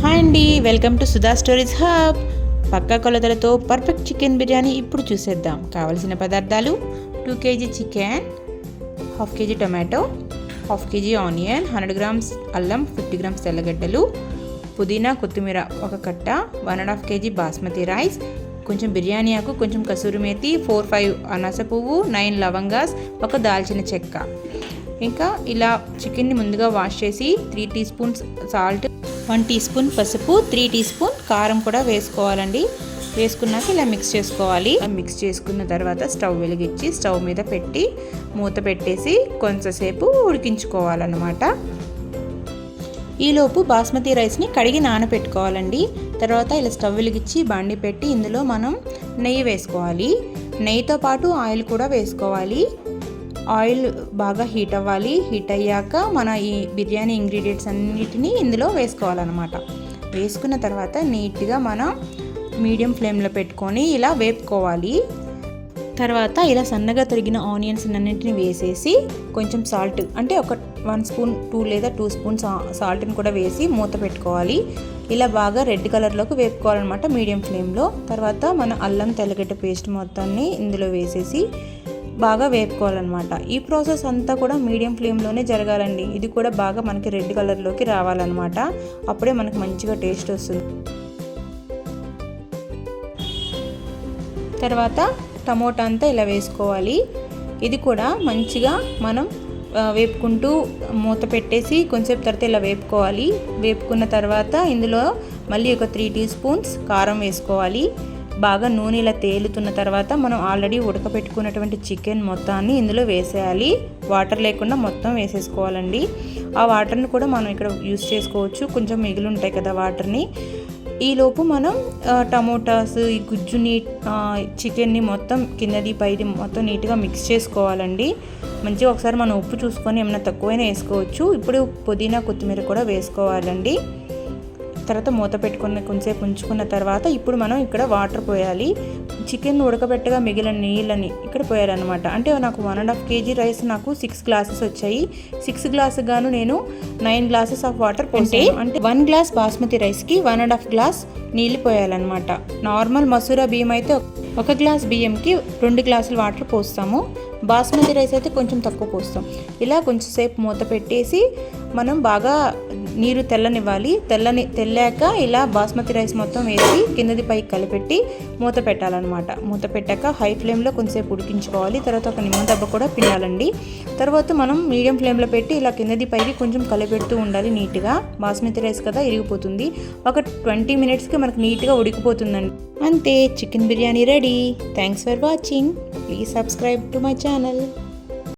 Hi అండి welcome to Sudha stories hub. పక్కా కొలతలతో perfect chicken biryani ఇప్పుడు చూసేద్దాం. కావలసిన పదార్థాలు two KG chicken half KG tomato half KG onion hundred grams అల్లం ఫిఫ్టీ గ్రామ్స్ తెల్లగడ్డలు పుదీనా కొత్తిమీర ఒక కట్ట one and half KG basmati rice కొంచెం బిర్యానీ ఆకు కొంచెం కసూరి మేతి ఫోర్ ఫైవ్ అనాస పువ్వు నైన్ లవంగాస్ ఒక దాల్చిన చెక్క. ఇంకా ఇలా చికెన్ని ముందుగా వాష్ చేసి three teaspoons salt one teaspoon పసుపు త్రీ టీ స్పూన్ కారం కూడా వేసుకోవాలండి. వేసుకున్నాక ఇలా మిక్స్ చేసుకోవాలి. మిక్స్ చేసుకున్న తర్వాత స్టవ్ వెలిగించి స్టవ్ మీద పెట్టి మూత పెట్టేసి కొంతసేపు ఉడికించుకోవాలన్నమాట. ఈలోపు బాస్మతి రైస్ని కడిగి నానబెట్టుకోవాలండి తర్వాత ఇలా స్టవ్ వెలిగించి బండి పెట్టి ఇందులో మనం నెయ్యి వేసుకోవాలి. నెయ్యితో పాటు ఆయిల్ కూడా వేసుకోవాలి. ఆయిల్ బాగా హీట్ అవ్వాలి. హీట్ అయ్యాక మన ఈ బిర్యానీ ఇంగ్రీడియంట్స్ అన్నిటినీ ఇందులో వేసుకోవాలన్నమాట. వేసుకున్న తర్వాత నీట్గా మనం మీడియం ఫ్లేమ్లో పెట్టుకొని ఇలా వేపుకోవాలి. తర్వాత ఇలా సన్నగా తరిగిన ఆనియన్స్ అన్నింటిని వేసేసి కొంచెం సాల్ట్ అంటే ఒక వన్ స్పూన్ టూ లేదా టూ స్పూన్స్ సాల్ట్ని కూడా వేసి మూత పెట్టుకోవాలి. ఇలా బాగా రెడ్ కలర్లోకి వేపుకోవాలన్నమాట మీడియం ఫ్లేమ్లో. తర్వాత మన అల్లం తెల్లగడ్డ పేస్ట్ మొత్తాన్ని ఇందులో వేసేసి బాగా వేపుకోవాలన్నమాట. ఈ ప్రాసెస్ అంతా కూడా మీడియం ఫ్లేమ్లోనే జరగాలండి. ఇది కూడా బాగా మనకి రెడ్ కలర్లోకి రావాలన్నమాట. అప్పుడే మనకి మంచిగా టేస్ట్ వస్తుంది. తర్వాత టమోటా అంతా ఇలా వేసుకోవాలి. ఇది కూడా మంచిగా మనం వేపుకుంటూ మూత పెట్టేసి కొంచెంసేపు తర్వాత ఇలా వేపుకోవాలి. వేపుకున్న తర్వాత ఇందులో మళ్ళీ ఒక త్రీ టీ స్పూన్స్ కారం వేసుకోవాలి. బాగా నూనె ఇలా తేలుతున్న తర్వాత మనం ఆల్రెడీ ఉడకపెట్టుకున్నటువంటి చికెన్ మొత్తాన్ని ఇందులో వేసేయాలి. వాటర్ లేకుండా మొత్తం వేసేసుకోవాలండి. ఆ వాటర్ని కూడా మనం ఇక్కడ యూస్ చేసుకోవచ్చు. కొంచెం మిగిలి ఉంటాయి కదా వాటర్ని. ఈలోపు మనం టమోటాస్ ఈ గుజ్జుని చికెన్ని మొత్తం కిందది పైది మొత్తం నీట్గా మిక్స్ చేసుకోవాలండి. మంచిగా ఒకసారి మనం ఉప్పు చూసుకొని ఏమైనా తక్కువైనా వేసుకోవచ్చు. ఇప్పుడు పుదీనా కొత్తిమీర కూడా వేసుకోవాలండి. తర్వాత మూత పెట్టుకున్న కొంచెంసేపు ఉంచుకున్న తర్వాత ఇప్పుడు మనం ఇక్కడ వాటర్ పోయాలి. చికెన్ ఉడకబెట్టగా మిగిలిన నీళ్ళని ఇక్కడ పోయాలన్నమాట. అంటే నాకు one and half KG rice నాకు సిక్స్ గ్లాసెస్ వచ్చాయి. సిక్స్ గ్లాస్ గాను నేను నైన్ గ్లాసెస్ ఆఫ్ వాటర్ పోతే అంటే వన్ గ్లాస్ బాస్మతి రైస్కి వన్ అండ్ హాఫ్ గ్లాస్ నీళ్ళు పోయాలన్నమాట. నార్మల్ మసూరా బియ్యం అయితే ఒక గ్లాస్ బియ్యంకి రెండు గ్లాసులు వాటర్ పోస్తాము. బాస్మతి రైస్ అయితే కొంచెం తక్కువ పోస్తాం. ఇలా కొంచెంసేపు మూత పెట్టేసి మనం బాగా నీరు తెల్లనివ్వాలి. తెల్లని తెల్లాక ఇలా బాస్మతి రైస్ మొత్తం వేసి కిందది పైకి కలిపెట్టి మూత పెట్టాలన్నమాట. మూత పెట్టాక హై ఫ్లేమ్లో కొంచెంసేపు ఉడికించుకోవాలి. తర్వాత ఒక నిమ్మ దెబ్బ కూడా పిండాలండి. తర్వాత మనం మీడియం ఫ్లేమ్లో పెట్టి ఇలా కిందది పైకి కొంచెం కలిపెడుతూ ఉండాలి నీట్గా. బాస్మతి రైస్ కదా ఇరిగిపోతుంది. ఒక ట్వంటీ మినిట్స్కి మనకు నీట్గా ఉడికిపోతుందండి. అంతే chicken biryani ready. Thanks for watching please subscribe to my channel